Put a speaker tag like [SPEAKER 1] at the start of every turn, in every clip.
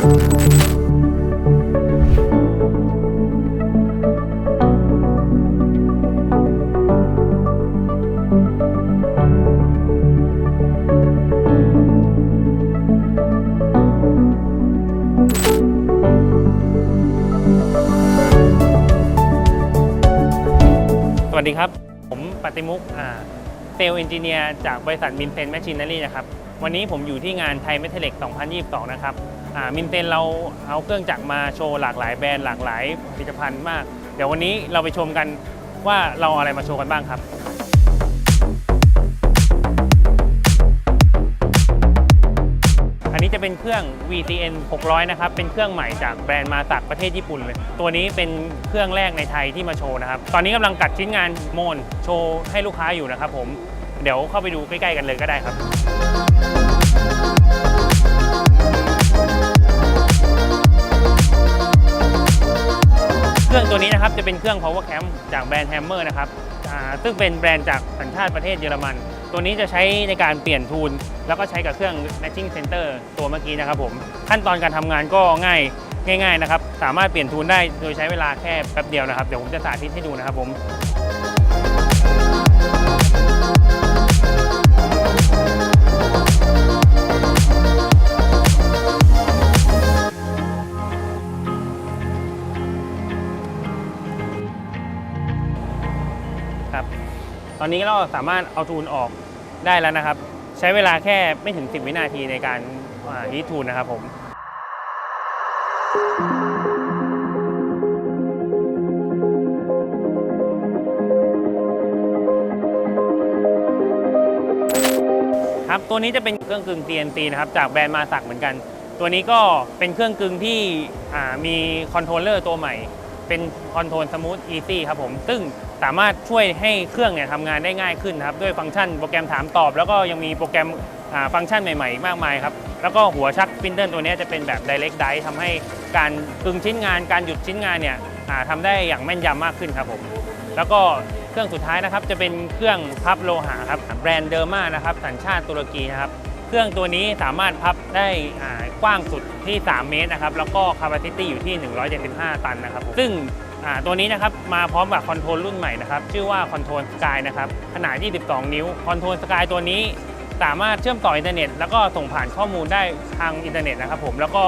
[SPEAKER 1] สวัสดีครับ ผมปฏิมุกเซลล์เอนจิเนียร์จากบริษัทมินเซนแมชชีน n รีนะครับ วันนี้ผมอยู่ที่งานไทยเมทัลเล็ก 2022 นะครับ มินเซนเราเอาเครื่องจักรมาโชว์หลากหลายแบรนด์หลากหลายผลิตภัณฑ์มาก เดี๋ยววันนี้เราไปชมกันว่าเราเอาอะไรมาโชว์กันบ้างครับอันนี้จะเป็นเครื่อง VTN 600 นะครับ เป็นเครื่องใหม่จากแบรนด์มาจากประเทศญี่ปุ่นเลย ตัวนี้เป็นเครื่องแรกในไทยที่มาโชว์นะครับ ตอนนี้กำลังกัดชิ้นงานโมนโชว์ให้ลูกค้าอยู่นะครับผม เดี๋ยวเข้าไปดูใกล้ ๆ กันเลยก็ได้ครับ เครื่องตัวนี้นะครับจะเป็นเครื่อง power cam จากแบรนด์ Hammer นะครับซึ่งเป็นแบรนด์จากสัญชาติประเทศเยอรมัน ตัวนี้จะใช้ในการเปลี่ยนทูน แล้วก็ใช้กับเครื่อง matching center ตัวเมื่อกี้นะครับผมขั้นตอนการทำงานก็ง่ายง่ายๆนะครับ สามารถเปลี่ยนทูนได้โดยใช้เวลาแค่แป๊บเดียวนะครับ เดี๋ยวผมจะสาธิตให้ดูนะครับผม ครับ ตอนนี้เราสามารถเอาทูลออกได้แล้วนะครับ ใช้เวลาแค่ไม่ถึง 10 วินาทีในการฮีททูลนะครับผมครับตัวนี้จะเป็นเครื่องกึ่ง CNC นะครับจากแบรนด์มาสักเหมือนกัน ตัวนี้ก็เป็นเครื่องกึ่งที่มีคอนโทรลเลอร์ตัวใหม่ เป็นคอนโทรลสมูทอีซี่ครับผม ซึ่ง สามารถช่วยให้เครื่องเนี่ยทำงานได้ง่ายขึ้นนะครับด้วยฟังก์ชันโปรแกรมถามตอบ แล้วก็ยังมีโปรแกรมฟังก์ชันใหม่ๆมากมายครับแล้วก็หัวชักสปินเดิลตัวนี้จะเป็นแบบ direct die ทำให้การกึงชิ้นงาน การหยุดชิ้นงานเนี่ยทำได้อย่างแม่นยำมากขึ้นครับผมแล้วก็เครื่องสุดท้ายนะครับจะเป็นเครื่องพับโลหะครับแบรนด์เดอร์มานะครับสัญชาติตุรกีนะครับเครื่องตัวนี้สามารถพับได้กว้างสุดที่ 3 เมตรนะครับแล้วก็ capacity อยู่ที่ 175 ตันนะครับผมซึ่ง ตัวนี้นะครับมาพร้อมกับคอนโทรลรุ่นใหม่นะครับชื่อว่าคอนโทรลสกายนะครับขนาด 22 นิ้วคอนโทรลสกายตัวนี้สามารถเชื่อมต่ออินเทอร์เน็ต แล้วก็ส่งผ่านข้อมูลได้ทางอินเทอร์เน็ตนะครับผมแล้วก็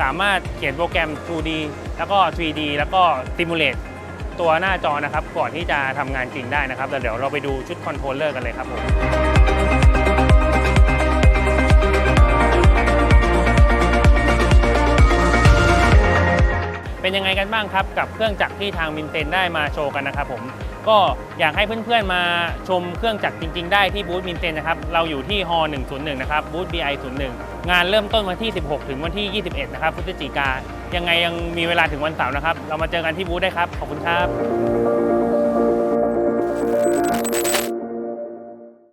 [SPEAKER 1] สามารถเขียนโปรแกรม 2D แล้วก็ 3D แล้วก็ simulate ตัวหน้าจอนะครับก่อนที่จะทำงานจริงได้นะครับแต่เดี๋ยวเราไปดูชุดคอนโทรลเลอร์กันเลยครับผม เป็นยังไงกันบ้างครับ กับเครื่องจักรที่ทางมินเซนได้มาโชว์กันนะครับผมก็อยากให้เพื่อนๆมาชมเครื่องจักรจริง ๆ ได้ที่บูธมินเซนนะครับเราอยู่ที่ฮอ101 นะครับบูธ BI 01งานเริ่มต้นวันที่ 16 ถึงวันที่ 21 นะครับพฤศจิกายังไงยังมีเวลาถึงวันเสาร์นะครับ เรามาเจอกันที่บูธได้ครับ ขอบคุณครับ